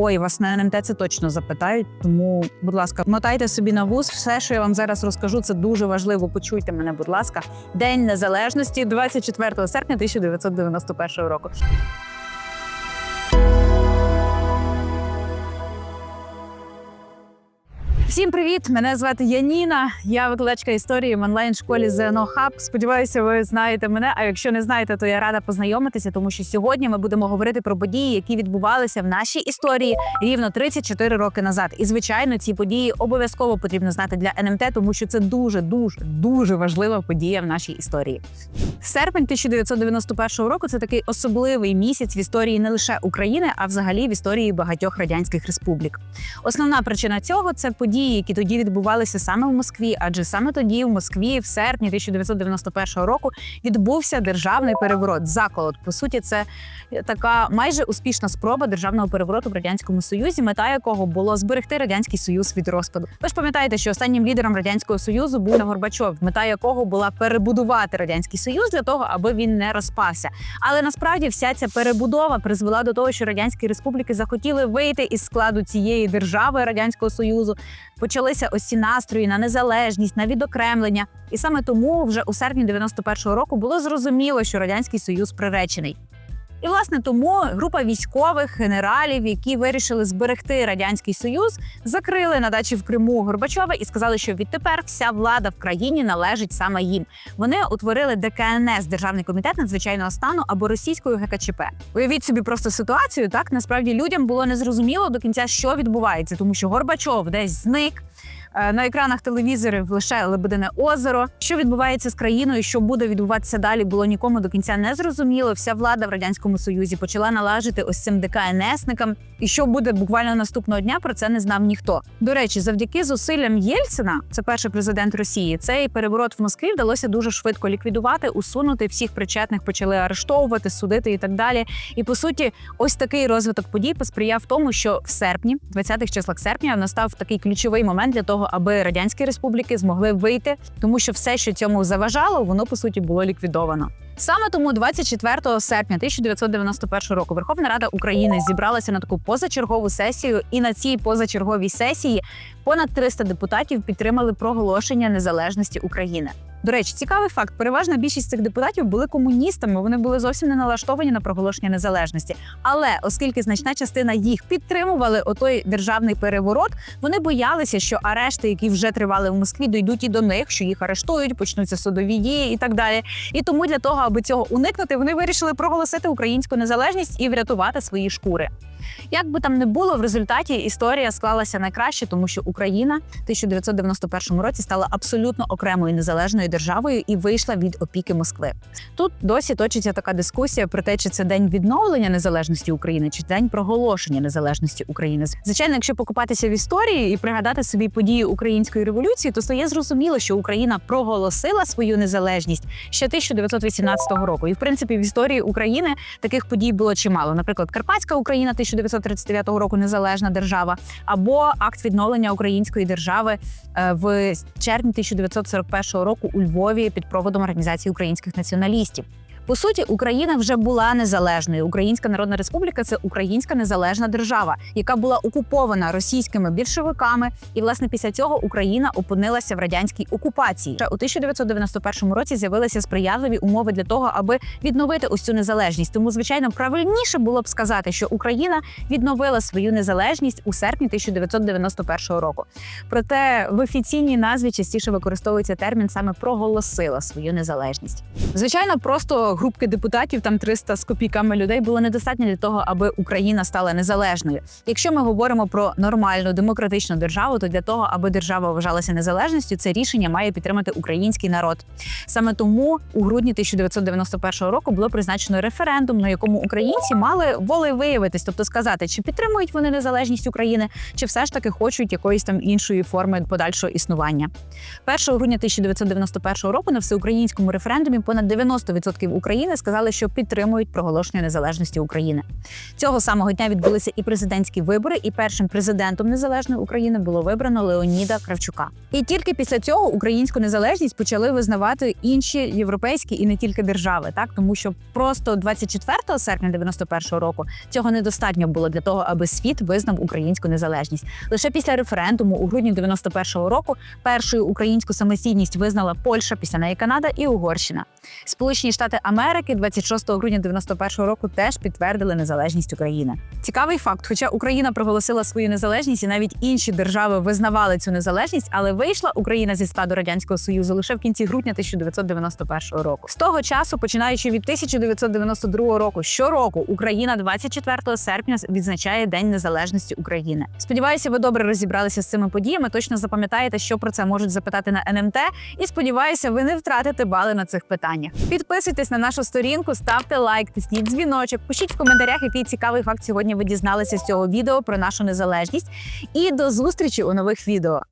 Ой, вас на НМТ це точно запитають. Тому, будь ласка, мотайте собі на вуз. Все, що я вам зараз розкажу, це дуже важливо. Почуйте мене, будь ласка. День незалежності, 24 серпня 1991 року. Всім привіт! Мене звати Яніна. Я викладачка історії в онлайн школі ЗНО Хаб. Сподіваюся, ви знаєте мене. А якщо не знаєте, то я рада познайомитися, тому що сьогодні ми будемо говорити про події, які відбувалися в нашій історії рівно 34 роки назад. І звичайно, ці події обов'язково потрібно знати для НМТ, тому що це дуже, дуже, дуже важлива подія в нашій історії. Серпень 1991 року це такий особливий місяць в історії не лише України, а взагалі в історії багатьох радянських республік. Основна причина цього це події, які тоді відбувалися саме в Москві, адже саме тоді, в Москві, в серпні 1991 року, відбувся державний переворот. Заколот. По суті, це така майже успішна спроба державного перевороту в радянському союзі, мета якого було зберегти радянський союз від розпаду. Ви ж пам'ятаєте, що останнім лідером радянського союзу був Горбачов, мета якого була перебудувати радянський союз для того, аби він не розпався. Але насправді вся ця перебудова призвела до того, що радянські республіки захотіли вийти із складу цієї держави радянського союзу. Почалися ось ці настрої на незалежність, на відокремлення, і саме тому вже у серпні 91-го року було зрозуміло, що радянський союз приречений. І власне тому група військових генералів, які вирішили зберегти радянський союз, закрили на дачі в Криму Горбачова і сказали, що відтепер вся влада в країні належить саме їм. Вони утворили ДКНС Державний комітет надзвичайного стану або російською ГКЧП. Уявіть собі просто ситуацію. Так насправді людям було незрозуміло до кінця, що відбувається, тому що Горбачов десь зник. Е, На екранах телевізорів лише Лебедине озеро. Що відбувається з країною, що буде відбуватися далі, було нікому до кінця не зрозуміло. Вся влада в радянському союзі почала налажити ось цим ДКНСникам. І що буде буквально наступного дня, про це не знав ніхто. До речі, завдяки зусиллям Єльцина, це перший президент Росії, цей переворот в Москві вдалося дуже швидко ліквідувати, усунути всіх причетних, почали арештовувати, судити і так далі. І по суті, ось такий розвиток подій посприяв тому, що в серпні, 20-х числах серпня, настав такий ключовий момент для того, аби радянські республіки змогли вийти, тому що все, що цьому заважало, воно по суті було ліквідовано. Саме тому 24 серпня 1991 року Верховна Рада України зібралася на таку позачергову сесію, і на цій позачерговій сесії понад 300 депутатів підтримали проголошення незалежності України. До речі, цікавий факт: переважна більшість цих депутатів були комуністами. Вони були зовсім не налаштовані на проголошення незалежності. Але оскільки значна частина їх підтримували отой державний переворот, вони боялися, що арешти, які вже тривали в Москві, дійдуть і до них, що їх арештують, почнуться судові дії і так далі. І тому для того, аби цього уникнути, вони вирішили проголосити українську незалежність і врятувати свої шкури. Як би там не було, в результаті історія склалася найкраще, тому що Україна в 1991 році стала абсолютно окремою незалежною державою і вийшла від опіки Москви. Тут досі точиться така дискусія про те, чи це день відновлення незалежності України, чи день проголошення незалежності України. Звичайно, якщо покупатися в історії і пригадати собі події української революції, то стає зрозуміло, що Україна проголосила свою незалежність ще 1918 року. І в принципі в історії України таких подій було чимало. Наприклад, Карпатська Україна 1939 року незалежна держава, або акт відновлення української держави е, в червні 1941 року у Львові під проводом організації українських націоналістів. По суті, Україна вже була незалежною. Українська Народна Республіка це українська незалежна держава, яка була окупована російськими більшовиками. І власне після цього Україна опинилася в радянській окупації. Ще у 1991 році з'явилися сприятливі умови для того, аби відновити ось цю незалежність. Тому, звичайно, правильніше було б сказати, що Україна відновила свою незалежність у серпні 1991 року. Проте в офіційній назві частіше використовується термін саме проголосила свою незалежність. Звичайно, просто групки депутатів, там 300 з копійками людей, було недостатньо для того, аби Україна стала незалежною. Якщо ми говоримо про нормальну демократичну державу, то для того, аби держава вважалася незалежністю, це рішення має підтримати український народ. Саме тому у грудні 1991 року було призначено референдум, на якому українці мали волевиявитись, тобто сказати, чи підтримують вони незалежність України, чи все ж таки хочуть якоїсь там іншої форми подальшого існування. 1 грудня 1991 року на всеукраїнському референдумі понад 90% українців України сказали, що підтримують проголошення незалежності України. Цього самого дня відбулися і президентські вибори, і першим президентом незалежної України було вибрано Леоніда Кравчука. І тільки після цього українську незалежність почали визнавати інші європейські і не тільки держави, так тому що просто 24 серпня 91-го року цього недостатньо було для того, аби світ визнав українську незалежність. Лише після референдуму у грудні 91-го року першою українську самостійність визнала Польща, після неї Канада і Угорщина. Сполучені Штати Америки 26 грудня 91-го року теж підтвердили незалежність України. Цікавий факт, хоча Україна проголосила свою незалежність, і навіть інші держави визнавали цю незалежність, але вийшла Україна зі складу радянського союзу лише в кінці грудня 1991 року. З того часу, починаючи від 1992 року, щороку Україна 24 серпня відзначає День Незалежності України. Сподіваюся, ви добре розібралися з цими подіями. Точно запам'ятаєте, що про це можуть запитати на НМТ. І сподіваюся, ви не втратите бали на цих питаннях. Підписуйтесь на нашу сторінку, ставте лайк, тисніть дзвіночок, пишіть в коментарях, який цікавий факт сьогодні ви дізналися з цього відео про нашу незалежність. І до зустрічі у нових відео.